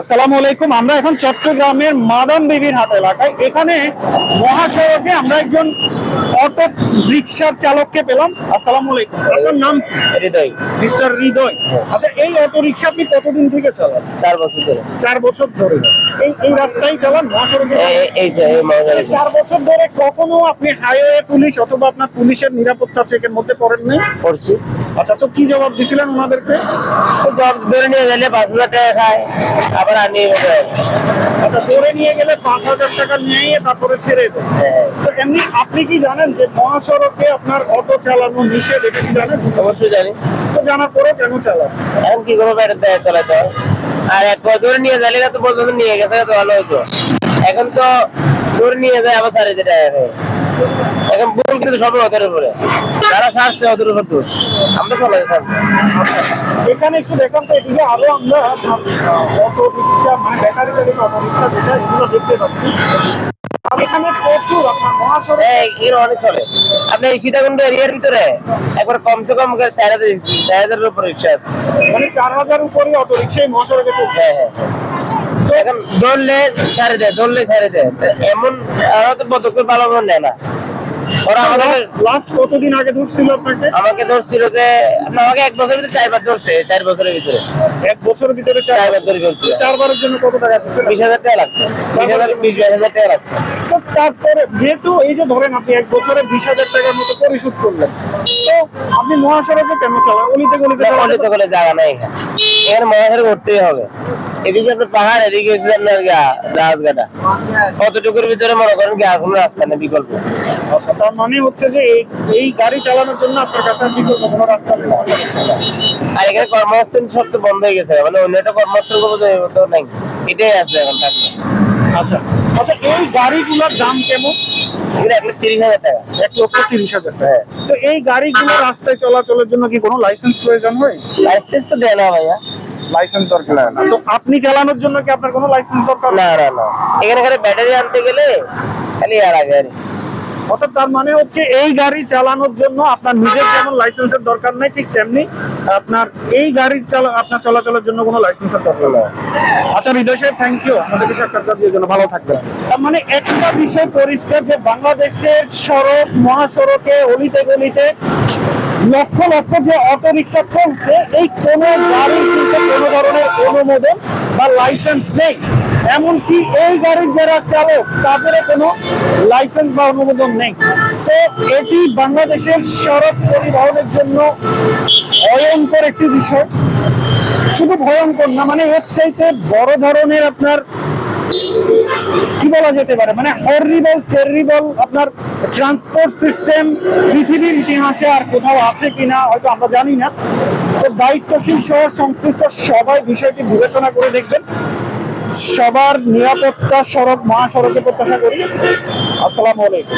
আসসালামু আলাইকুম। আমরা এখন চট্টগ্রামের মাদাম বিবির হাট এলাকায়। এখানে মহাসড়কে আমরা একজন অটো রিক্সার চালককে পেলাম। আসসালামু আলাইকুম। আপনার নাম? হৃদয়। মিস্টার হৃদয়। আচ্ছা এই অটো রিক্সা আপনি কতদিন থেকে চালান? চার বছর ধরে। চার বছর ধরে। এই এই রাস্তায় চালান? মহাসড়কে এই- যে চার বছর ধরে কখনো আপনি হাইওয়ে পুলিশ অথবা আপনার পুলিশের নিরাপত্তা চেকের মধ্যে পড়েন নাই? করছি আচ্ছা তো কি জবাব দিছিলেন ওনাদেরকে? তো জব ধরে নিয়ে গেলে পাঁচ হাজার টাকা খায়। আবার আনি আচ্ছা ধরে নিয়ে গেলে পাঁচ হাজার টাকা নিয়ে তারপরে ছেড়ে হ্যাঁ, তো এমনি আপনি কি জানেন যে মহাসড়কে আপনার অটো চালানো নিষেধ এটা কি জানেন? অবশ্যই জানি। তো জানার পরেও কেন চালান? এখন কি করব এটা দেয় চালাতে হয়। আর এক ধরে নিয়ে গেলে তো পর্যন্ত নিয়ে গেছে তো ভালো হতো। এখন তো ধরে নিয়ে যায় আবার টাকা খায়। এখন ভুল কিন্তু সব ওদের উপরে। যারা ওদের উপর দোষ। আমরা চলে যেতাম এখানে একটু তো এদিকে আরও আমরা অটো রিক্সা মানে ব্যাটারি চালিত অটো রিক্সা যেটা এগুলো দেখতে পাচ্ছি। আপনি এই সীতাকুণ্ড এরিয়ার ভিতরে একবার কমসে কম চার হাজার চার হাজারের উপর রিক্সা আছে। মানে চার হাজার উপরে অটো রিক্সাই মহাসড়কে চলছে। হ্যাঁ হ্যাঁ। এখন ধরলে ছাড়ে দেয় ধরলে ছাড়ে দেয়। এমন পদক্ষেপ ভালো নেয় না। ওরা আমাকে লাস্ট কতদিন আগে ধরছিল আপনাকে? আমাকে ধরছিল যে আমাকে এক বছরের ভিতরে চারবার ধরছে চার বছরের ভিতরে। এক বছরের ভিতরে চারবার ধরে ফেলছিল। চারবারের জন্য কত টাকা দিচ্ছেন বিশ হাজার টাকা লাগছে। বিশ হাজার বিশ হাজার টাকা লাগছে। তো তারপরে যেহেতু এই যে ধরেন আপনি এক বছরে বিশ হাজার টাকার মতো পরিশোধ করলেন তো আপনি মহাসড়কে কেন চালান? অলিতে গলিতে পল্লিতে করে জায়গা নাই এখানে। এখানে মহাসড়ক উঠতেই হবে। এদিকে আপনার পাহাড় এদিকে হচ্ছে আপনার জাহাজ কতটুকুর ভিতরে মনে করেন কি আর কোনো রাস্তা নেই বিকল্প? তার মানে হচ্ছে যে এই গাড়ি চালানোর জন্য আপনার কাছে বিকল্প কোনো রাস্তা নেই। আর এখানে কর্মস্থল সব তো বন্ধ হয়ে গেছে মানে অন্য একটা কর্মস্থল করব তো নাই। এটাই আছে এখন থাকবে। আচ্ছা। আচ্ছা এই গাড়িগুলোর দাম কেমন? হ্যাঁ। তো এই গাড়িগুলো রাস্তায় চলাচলের জন্য কি কোনো লাইসেন্স প্রয়োজন হয়? লাইসেন্স তো দেয় না ভাইয়া। লাইসেন্স দরকার না, তো আপনি চালানোর জন্য কি আপনার কোনো লাইসেন্স দরকার না না না। এখানে খালি ব্যাটারি আনতে গেলে খালি আর আগে অর্থাৎ তার মানে হচ্ছে এই গাড়ি চালানোর জন্য আপনার নিজের যেমন লাইসেন্সের দরকার নেই ঠিক তেমনি আপনার এই গাড়ি চালা আপনার চলাচলের জন্য কোনো লাইসেন্সের দরকার নেই। আচ্ছা হৃদয় সাহেব থ্যাংক ইউ আমাদেরকে সাক্ষাৎকার দিয়ে জন্য ভালো থাকবেন। তার মানে একটা বিষয় পরিষ্কার যে বাংলাদেশের সড়ক মহাসড়কে অলিতে গলিতে লক্ষ লক্ষ যে অটো রিক্সা চলছে, এই কোনো গাড়ির কিন্তু কোনো ধরনের অনুমোদন বা লাইসেন্স নেই। এমনকি এই গাড়ির যারা চালক, তাদেরও কোনো লাইসেন্স বা অনুমোদন নেই। সো এটি বাংলাদেশের সড়ক পরিবহনের জন্য ভয়ঙ্কর একটি বিষয়। শুধু ভয়ঙ্কর না মানে চাইতে বড় ধরনের আপনার কি বলা যেতে পারে? মানে হরিবল চেরিবল আপনার ট্রান্সপোর্ট সিস্টেম পৃথিবীর ইতিহাসে আর কোথাও আছে কিনা হয়তো আমরা জানি না। তো দায়িত্বশীল সহ সংশ্লিষ্ট সবাই বিষয়টি বিবেচনা করে দেখবেন। সবার নিরাপত্তা সড়ক, মহাসড়কে প্রত্যাশা করি। আসসালামু আলাইকুম।